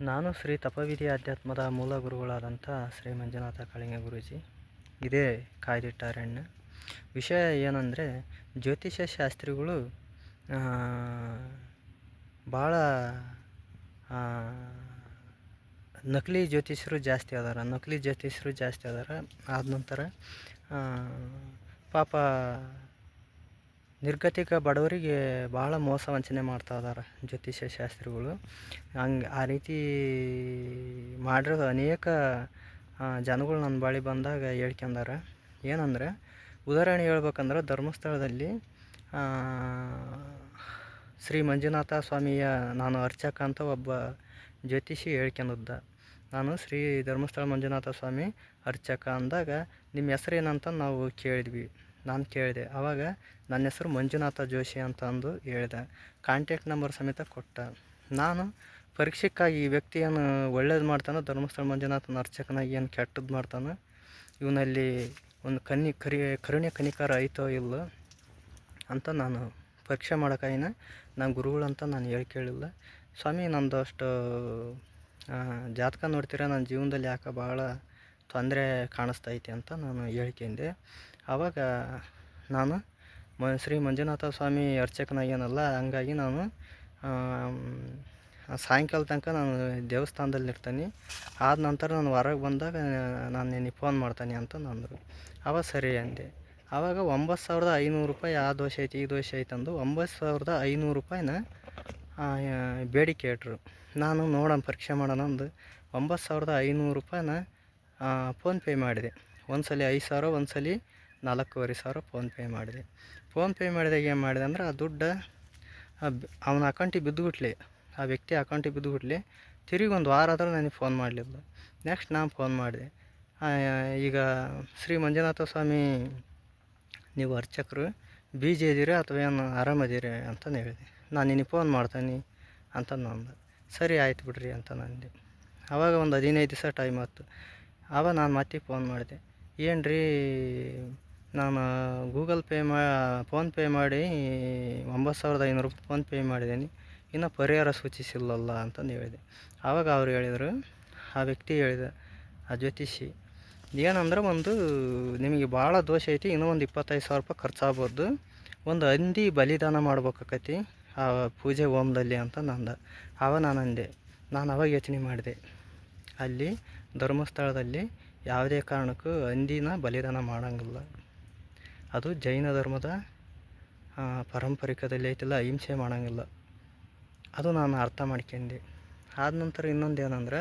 ನಾನು ಶ್ರೀ ತಪವಿಧಿ ಅಧ್ಯಾತ್ಮದ ಮೂಲ ಗುರುಗಳಾದಂಥ ಶ್ರೀ ಮಂಜುನಾಥ ಕಾಳಿಂಗ ಗುರೂಜಿ. ಇದೇ ಕಾಯ್ದಿಟ್ಟಾರಣ್ಯ ವಿಷಯ ಏನಂದರೆ ಜ್ಯೋತಿಷ್ಯ ಶಾಸ್ತ್ರಿಗಳು ಭಾಳ ನಕಲಿ ಜ್ಯೋತಿಷ್ಯರು ಜಾಸ್ತಿ ಅದಾರ. ನಕಲಿ ಜ್ಯೋತಿಷರು ಜಾಸ್ತಿ ಅದಾರ. ಆದ ನಂತರ ಪಾಪ ನಿರ್ಗತಿಕ ಬಡವರಿಗೆ ಭಾಳ ಮೋಸ ವಂಚನೆ ಮಾಡ್ತಾ ಇದ್ದಾರೆ ಜ್ಯೋತಿಷ್ಯ ಶಾಸ್ತ್ರಿಗಳು. ಹಂಗೆ ಆ ರೀತಿ ಮಾಡಿರೋದು ಅನೇಕ ಜನಗಳು ನನ್ನ ಬಳಿ ಬಂದಾಗ ಹೇಳ್ಕೊಂಡಾರ, ಏನಂದ್ರೆ, ಉದಾಹರಣೆ ಹೇಳ್ಬೇಕಂದ್ರೆ ಧರ್ಮಸ್ಥಳದಲ್ಲಿ ಶ್ರೀ ಮಂಜುನಾಥ ಸ್ವಾಮಿಯ ನಾನು ಅರ್ಚಕ ಅಂತ ಒಬ್ಬ ಜ್ಯೋತಿಷಿ ಹೇಳ್ಕೊಂಡಿದ್ದ. ನಾನು ಶ್ರೀ ಧರ್ಮಸ್ಥಳ ಮಂಜುನಾಥ ಸ್ವಾಮಿ ಅರ್ಚಕ ಅಂದಾಗ, ನಿಮ್ಮ ಹೆಸರೇನಂತ ನಾವು ಕೇಳಿದ್ವಿ. ನಾನು ಕೇಳಿದೆ. ಆವಾಗ ನನ್ನ ಹೆಸರು ಮಂಜುನಾಥ ಜೋಶಿ ಅಂತ ಅಂದು ಹೇಳಿದೆ. ಕಾಂಟ್ಯಾಕ್ಟ್ ನಂಬರ್ ಸಮೇತ ಕೊಟ್ಟ. ನಾನು ಪರೀಕ್ಷೆಗಾಗಿ ಈ ವ್ಯಕ್ತಿಯನ್ನು ಒಳ್ಳೇದು ಮಾಡ್ತಾನೆ, ಧರ್ಮಸ್ಥಳ ಮಂಜುನಾಥನ ಅರ್ಚಕನಾಗಿ ಏನು ಕೆಟ್ಟದ್ದು ಮಾಡ್ತಾನೆ? ಇವನಲ್ಲಿ ಒಂದು ಕನ್ನಿ ಕರಿ, ಕರುಣೆ ಕನಿಕಾರ ಐತೋ ಇಲ್ಲ ಅಂತ ನಾನು ಪರೀಕ್ಷೆ ಮಾಡೋಕ್ಕಾಗಿನ ನಾನು ಗುರುಗಳಂತ ನಾನು ಹೇಳಿ ಕೇಳಿಲ್ಲ. ಸ್ವಾಮಿ, ನಂದು ಅಷ್ಟು ಜಾತಕ ನೋಡ್ತೀರ? ನನ್ನ ಜೀವನದಲ್ಲಿ ಯಾಕೆ ಭಾಳ ತೊಂದರೆ ಕಾಣಿಸ್ತೈತಿ ಅಂತ ನಾನು ಹೇಳ್ಕೊಂಡೆ ಆವಾಗ ನಾನು ಮ, ಶ್ರೀ ಮಂಜುನಾಥ ಸ್ವಾಮಿ ಅರ್ಚಕನಾಗೇನಲ್ಲ ಹಂಗಾಗಿ ನಾನು ಸಾಯಂಕಾಲ ತನಕ ನಾನು ದೇವಸ್ಥಾನದಲ್ಲಿ ಇರ್ತೀನಿ ಆದ ನಂತರ ನಾನು ಹೊರಗೆ ಬಂದಾಗ ನಾನು ನಿನಗೆ ಫೋನ್ ಮಾಡ್ತೀನಿ ಅಂತ ನಂದರು. ಆವಾಗ ಸರಿ ಅಂದೆ. ಆವಾಗ ಒಂಬತ್ತು ಸಾವಿರದ ಐನೂರು ರೂಪಾಯಿ, ಆ ದೋಷ ಐತಿ, ಈ ದೋಷ ಐತೆ ಅಂದು ಒಂಬತ್ತು ಸಾವಿರದ ಐನೂರು ರೂಪಾಯಿನ ಬೇಡಿಕೆ ಇಟ್ರು. ನಾನು ನೋಡೋಣ, ಪರೀಕ್ಷೆ ಮಾಡೋಣ ಅಂದು ಒಂಬತ್ತು ಸಾವಿರದ ಐನೂರು ರೂಪಾಯಿನ ಫೋನ್ಪೇ ಮಾಡಿದೆ. ಒಂದು ಸಲ ಐದು ಸಾವಿರ ಒಂದು ಸಲ ನಾಲ್ಕೂವರೆ ಸಾವಿರ ಫೋನ್ಪೇ ಮಾಡಿದೆ. ಫೋನ್ಪೇ ಮಾಡಿದಾಗ ಏನು ಮಾಡಿದೆ ಅಂದ್ರೆ ಆ ದುಡ್ಡು ಅವನ ಅಕೌಂಟಿಗೆ ಬಿದ್ದುಬಿಟ್ಲಿ ಆ ವ್ಯಕ್ತಿ ಅಕೌಂಟಿಗೆ ಬಿದ್ದುಬಿಟ್ಲಿ ತಿರುಗಿ ಒಂದು ವಾರ ಆದರೂ ನನಗೆ ಫೋನ್ ಮಾಡಲಿಲ್ಲ. ನೆಕ್ಸ್ಟ್ ನಾನು ಫೋನ್ ಮಾಡಿದೆ. ಈಗ ಶ್ರೀ ಮಂಜುನಾಥ ಸ್ವಾಮಿ, ನೀವು ಅರ್ಚಕರು, ಬೀಜಿ ಇದ್ದೀರಿ ಅಥವಾ ಏನು ಆರಾಮದಿರಿ ಅಂತ ಹೇಳಿದೆ. ನಾನು ನಿನಗೆ ಫೋನ್ ಮಾಡ್ತೀನಿ ಅಂತ ನಂದು. ಸರಿ ಆಯ್ತು ಬಿಡ್ರಿ ಅಂತ ನಂದೆ. ಆವಾಗ ಒಂದು ಹದಿನೈದು ದಿವಸ ಟೈಮ್ ಆಯ್ತು. ಆವಾಗ ನಾನು ಮತ್ತೆ ಫೋನ್ ಮಾಡಿದೆ. ಏನು ರೀ ನಾನು ಗೂಗಲ್ ಪೇ ಮಾ ಫೋನ್ಪೇ ಮಾಡಿ ಒಂಬತ್ತು ಸಾವಿರದ ಐನೂರು ರೂಪಾಯಿ ಫೋನ್ಪೇ ಮಾಡಿದ್ದೀನಿ. ಇನ್ನು ಪರಿಹಾರ ಸೂಚಿಸಿಲ್ಲಲ್ಲ ಅಂತಂದು ಹೇಳಿದೆ. ಆವಾಗ ಅವ್ರು ಹೇಳಿದರು, ಆ ವ್ಯಕ್ತಿ ಹೇಳಿದ, ಆ ಜ್ಯೋತಿಷಿ, ಏನಂದ್ರೆ ಒಂದು ನಿಮಗೆ ಭಾಳ ದೋಷ ಐತಿ, ಇನ್ನೂ ಒಂದು ಇಪ್ಪತ್ತೈದು ಸಾವಿರ ರೂಪಾಯಿ ಖರ್ಚಾಗ್ಬೋದು. ಒಂದು ಹಂದಿ ಬಲಿದಾನ ಮಾಡ್ಬೇಕಾಕತಿ, ಆ ಪೂಜೆ ಹೋಮದಲ್ಲಿ ಅಂತ ನಂದ. ಆವಾಗ ನಾನು ಅಂದೆ, ನಾನು ಅವಾಗ ಯೋಚನೆ ಮಾಡಿದೆ, ಅಲ್ಲಿ ಧರ್ಮಸ್ಥಳದಲ್ಲಿ ಯಾವುದೇ ಕಾರಣಕ್ಕೂ ಹಂದಿನ ಬಲಿದಾನ ಮಾಡೋಂಗಿಲ್ಲ. ಅದು ಜೈನ ಧರ್ಮದ ಪಾರಂಪರಿಕದಲ್ಲಿ ಐತಿಲ್ಲ ಅಹಿಂಸೆ ಮಾಡೋಂಗಿಲ್ಲ. ಅದು ನಾನು ಅರ್ಥ ಮಾಡ್ಕೊಂಡೆ. ಆದ ನಂತರ ಇನ್ನೊಂದು ಏನಂದ್ರೆ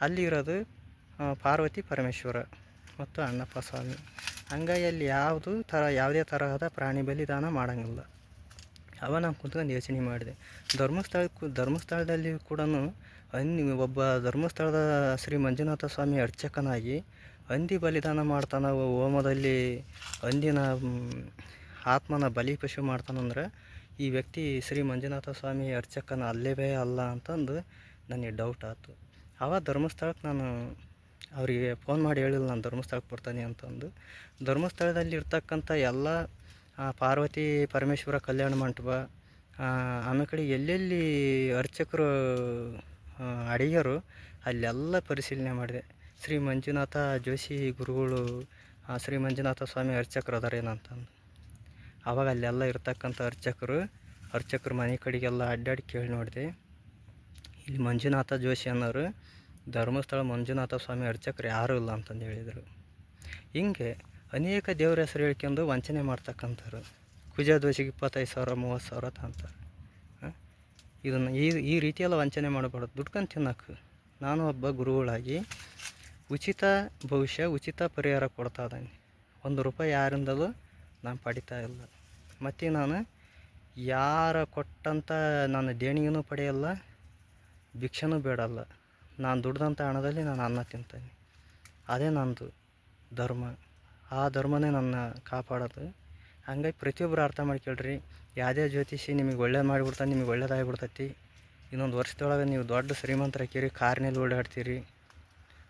ಅಲ್ಲಿರೋದು ಪಾರ್ವತಿ ಪರಮೇಶ್ವರ ಮತ್ತು ಅಣ್ಣಪ್ಪ ಸ್ವಾಮಿ ಹಂಗಾಗಿ ಅಲ್ಲಿ ಯಾವುದು ಥರ ಯಾವುದೇ ತರಹದ ಪ್ರಾಣಿ ಬಲಿದಾನ ಮಾಡೋಂಗಿಲ್ಲ. ಅವ ನಾನು ಕುಂತ್ಕೊಂಡು ಯೋಚನೆ ಮಾಡಿದೆ. ಧರ್ಮಸ್ಥಳಕ್ಕೂ ಧರ್ಮಸ್ಥಳದಲ್ಲಿ ಕೂಡ ಅನ್, ಒಬ್ಬ ಧರ್ಮಸ್ಥಳದ ಶ್ರೀ ಮಂಜುನಾಥ ಸ್ವಾಮಿ ಅರ್ಚಕನಾಗಿ ಹಂದಿ ಬಲಿದಾನ ಮಾಡ್ತಾನೆ ಹೋಮದಲ್ಲಿ ಹಂದಿನ ಆತ್ಮನ ಬಲಿ ಪಶು ಮಾಡ್ತಾನಂದ್ರೆ ಈ ವ್ಯಕ್ತಿ ಶ್ರೀ ಮಂಜುನಾಥ ಸ್ವಾಮಿ ಅರ್ಚಕನ ಅಲ್ಲೇವೇ ಅಲ್ಲ ಅಂತಂದು ನನಗೆ ಡೌಟ್ ಆಯ್ತು. ಆವಾಗ ಧರ್ಮಸ್ಥಳಕ್ಕೆ ನಾನು ಅವರಿಗೆ ಫೋನ್ ಮಾಡಿ ಹೇಳಿಲ್ಲ, ನಾನು ಧರ್ಮಸ್ಥಳಕ್ಕೆ ಬರ್ತಾನೆ ಅಂತಂದು. ಧರ್ಮಸ್ಥಳದಲ್ಲಿ ಇರ್ತಕ್ಕಂಥ ಎಲ್ಲ ಪಾರ್ವತಿ ಪರಮೇಶ್ವರ ಕಲ್ಯಾಣ ಮಂಟಪ ಆಮೇಲೆ ಕಡೆ ಎಲ್ಲೆಲ್ಲಿ ಅರ್ಚಕರು ಅಡಿಗರು, ಅಲ್ಲೆಲ್ಲ ಪರಿಶೀಲನೆ ಮಾಡಿದೆ. ಶ್ರೀ ಮಂಜುನಾಥ ಜೋಶಿ ಗುರುಗಳು ಶ್ರೀ ಮಂಜುನಾಥ ಸ್ವಾಮಿ ಅರ್ಚಕರು ಅದಾರೇನಂತಂದು ಆವಾಗ ಅಲ್ಲೆಲ್ಲ ಇರ್ತಕ್ಕಂಥ ಅರ್ಚಕರು ಅರ್ಚಕರು ಮನೆ ಕಡೆಗೆಲ್ಲ ಅಡ್ಡಾಡಿ ಕೇಳಿ ನೋಡಿದೆ. ಇಲ್ಲಿ ಮಂಜುನಾಥ ಜೋಶಿ ಅನ್ನೋರು ಧರ್ಮಸ್ಥಳ ಮಂಜುನಾಥ ಸ್ವಾಮಿ ಅರ್ಚಕರು ಯಾರೂ ಇಲ್ಲ ಅಂತಂದು ಹೇಳಿದರು. ಹಿಂಗೆ ಅನೇಕ ದೇವ್ರ ಹೆಸರು ಹೇಳ್ಕೊಂಡು ವಂಚನೆ ಮಾಡ್ತಕ್ಕಂಥವ್ರು. ಕುಜ ದೋಷಿಗೆ ಇಪ್ಪತ್ತೈದು ಸಾವಿರ, ಮೂವತ್ತು ಸಾವಿರ ತಂತಾರೆ ಇದನ್ನು ಈ ಈ ರೀತಿಯೆಲ್ಲ ವಂಚನೆ ಮಾಡಬಾರ್ದು. ದುಡ್ಕೊಂಡು ತಿನ್ನೋಕೆ. ನಾನು ಒಬ್ಬ ಗುರುಗಳಾಗಿ ಉಚಿತ ಭವಿಷ್ಯ, ಉಚಿತ ಪರಿಹಾರ ಕೊಡ್ತಾ ಇದ್ದೀನಿ. ಒಂದು ರೂಪಾಯಿ ಯಾರಿಂದಲೂ ನಾನು ಪಡಿತಾ ಇಲ್ಲ. ಮತ್ತು ನಾನು ಯಾರ ಕೊಟ್ಟಂಥ ನಾನು ದೇಣಿಗೆನೂ ಪಡೆಯಲ್ಲ, ಭಿಕ್ಷೆನೂ ಬೇಡಲ್ಲ. ನಾನು ದುಡ್ದಂಥ ಹಣದಲ್ಲಿ ನಾನು ಅನ್ನ ತಿಂತೇನೆ. ಅದೇ ನಂದು ಧರ್ಮ. ಆ ಧರ್ಮನೇ ನನ್ನ ಕಾಪಾಡೋದು. ಹಂಗಾಗಿ ಪ್ರತಿಯೊಬ್ಬರು ಅರ್ಥ ಮಾಡ್ಕೊಳ್ರಿ ಯಾವುದೇ ಜ್ಯೋತಿಷಿ ನಿಮಗೆ ಒಳ್ಳೇದು ಮಾಡಿಬಿಡ್ತಾನೆ, ನಿಮಗೆ ಒಳ್ಳೇದಾಗಿಬಿಡ್ತೈತಿ ಇನ್ನೊಂದು ವರ್ಷದೊಳಗೆ ನೀವು ದೊಡ್ಡ ಶ್ರೀಮಂತರಾಕಿರಿ ಕಾರ್ನಲ್ಲಿ ಓಡಾಡ್ತೀರಿ.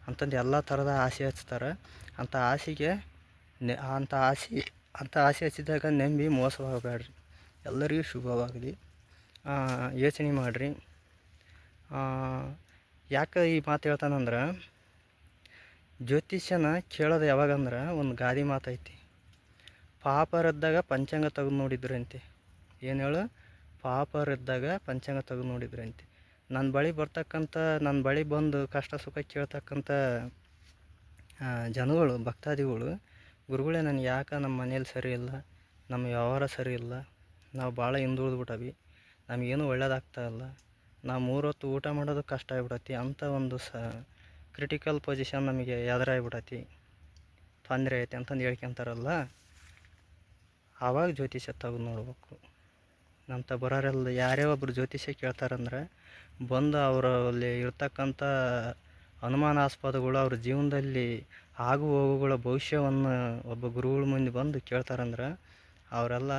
ಅಂತಂದು ಎಲ್ಲ ಥರದ ಆಸೆ ಹಚ್ತಾರೆ. ಅಂಥ ಆಸೆಗೆ ನೆ ಅಂಥ ಆಸೆ ಅಂಥ ಆಸೆ ಹಚ್ಚಿದಾಗ ನಂಬಿ ಮೋಸವಾಗಬೇಡ್ರಿ. ಎಲ್ಲರಿಗೂ ಶುಭವಾಗಲಿ. ಯೋಚನೆ ಮಾಡಿರಿ. ಯಾಕೆ ಈ ಮಾತು ಹೇಳ್ತಾನಂದ್ರೆ, ಜ್ಯೋತಿಷ್ಯನ ಕೇಳೋದು ಯಾವಾಗಂದ್ರೆ ಒಂದು ಗಾದಿ ಮಾತೈತಿ. ಪಾಪರಿದ್ದಾಗ ಪಂಚಾಂಗ ತೆಗೆದು ನೋಡಿದ್ರಂತೆ. ಏನು ಹೇಳು? ಪಾಪರಿದ್ದಾಗ ಪಂಚಾಂಗ ತೆಗೆದು ನೋಡಿದ್ರಂತೆ. ನನ್ನ ಬಳಿ ಬರ್ತಕ್ಕಂಥ, ನನ್ನ ಬಳಿ ಬಂದು ಕಷ್ಟ ಸುಖ ಕೇಳ್ತಕ್ಕಂಥ ಜನಗಳು, ಭಕ್ತಾದಿಗಳು, ಗುರುಗಳೇ ನನಗೆ ಯಾಕೆ ನಮ್ಮ ಮನೇಲಿ ಸರಿ ಇಲ್ಲ, ನಮ್ಮ ವ್ಯವಹಾರ ಸರಿ ಇಲ್ಲ, ನಾವು ಭಾಳ ಹಿಂದುಳಿದ್ಬಿಟ್ಟವಿ, ನಮಗೇನು ಒಳ್ಳೇದಾಗ್ತಾ ಇಲ್ಲ, ನಾವು ಮೂರೊತ್ತು ಊಟ ಮಾಡೋದು ಕಷ್ಟ ಆಗ್ಬಿಡತ್ತಿ ಅಂಥ ಒಂದು ಸ ಕ್ರಿಟಿಕಲ್ ಪೊಸಿಷನ್ ನಮಗೆ ಎದುರಾಗ್ಬಿಡತ್ತಿ ತೊಂದರೆ ಐತೆ ಅಂತಂದು ಹೇಳ್ಕೊಂತಾರಲ್ಲ, ಆವಾಗ ಜ್ಯೋತಿಷ್ಯ ತೆಗೆದು ನೋಡ್ಬೇಕು. ನಮ್ಮ ಬರೋರೆಲ್ಲ ಯಾರೇ ಒಬ್ಬರು ಜ್ಯೋತಿಷ್ಯ ಕೇಳ್ತಾರಂದ್ರೆ ಬಂದು ಅವರಲ್ಲಿ ಇರ್ತಕ್ಕಂಥ ಅನುಮಾನಾಸ್ಪದಗಳು ಅವ್ರ ಜೀವನದಲ್ಲಿ ಆಗು ಹೋಗುಗಳ ಭವಿಷ್ಯವನ್ನು ಒಬ್ಬ ಗುರುಗಳ ಮುಂದೆ ಬಂದು ಕೇಳ್ತಾರಂದ್ರೆ ಅವರೆಲ್ಲ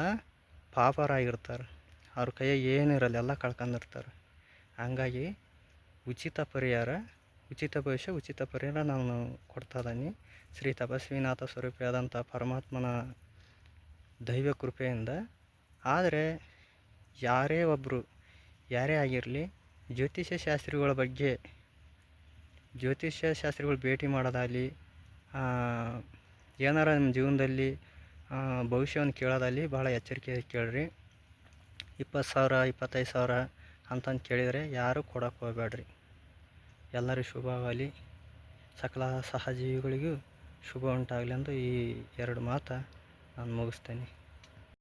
ಪಾಪರಾಗಿರ್ತಾರೆ. ಅವ್ರ ಕೈಯಾಗ ಏನಿರಲ್ಲ ಎಲ್ಲ ಕಳ್ಕೊಂಡಿರ್ತಾರೆ. ಹಂಗಾಗಿ ಉಚಿತ ಪರಿಹಾರ, ಉಚಿತ ಭವಿಷ್ಯ, ಉಚಿತ ಪರಿಹಾರ ನಾನು ಕೊಡ್ತಾ ಇದ್ದೀನಿ. ಶ್ರೀ ತಪಸ್ವಿನಾಥ ಸ್ವರೂಪಿಯಾದಂಥ ಪರಮಾತ್ಮನ ದೈವ ಕೃಪೆಯಿಂದ. ಆದರೆ ಯಾರೇ ಒಬ್ಬರು ಯಾರೇ ಆಗಿರಲಿ, ಜ್ಯೋತಿಷ್ಯ ಶಾಸ್ತ್ರಿಗಳ ಬಗ್ಗೆ, ಜ್ಯೋತಿಷ್ಯ ಶಾಸ್ತ್ರಿಗಳು ಭೇಟಿ ಮಾಡೋದಾಗಲಿ ಏನಾರ ನಿಮ್ಮ ಜೀವನದಲ್ಲಿ ಭವಿಷ್ಯವನ್ನು ಕೇಳೋದಾಗಲಿ ಭಾಳ ಎಚ್ಚರಿಕೆ ಕೇಳಿರಿ. ಇಪ್ಪತ್ತು ಸಾವಿರ, ಇಪ್ಪತ್ತೈದು ಸಾವಿರ ಅಂತಂದು ಕೇಳಿದರೆ ಯಾರೂ ಕೊಡೋಕೆ ಹೋಗ್ಬೇಡ್ರಿ. ಎಲ್ಲರಿಗೂ ಶುಭವಾಗಲಿ ಸಕಲ ಸಹಜೀವಿಗಳಿಗೂ ಶುಭ ಉಂಟಾಗಲಿ ಈ ಎರಡು ಮಾತು ನಾನು ಮುಗಿಸ್ತೇನೆ.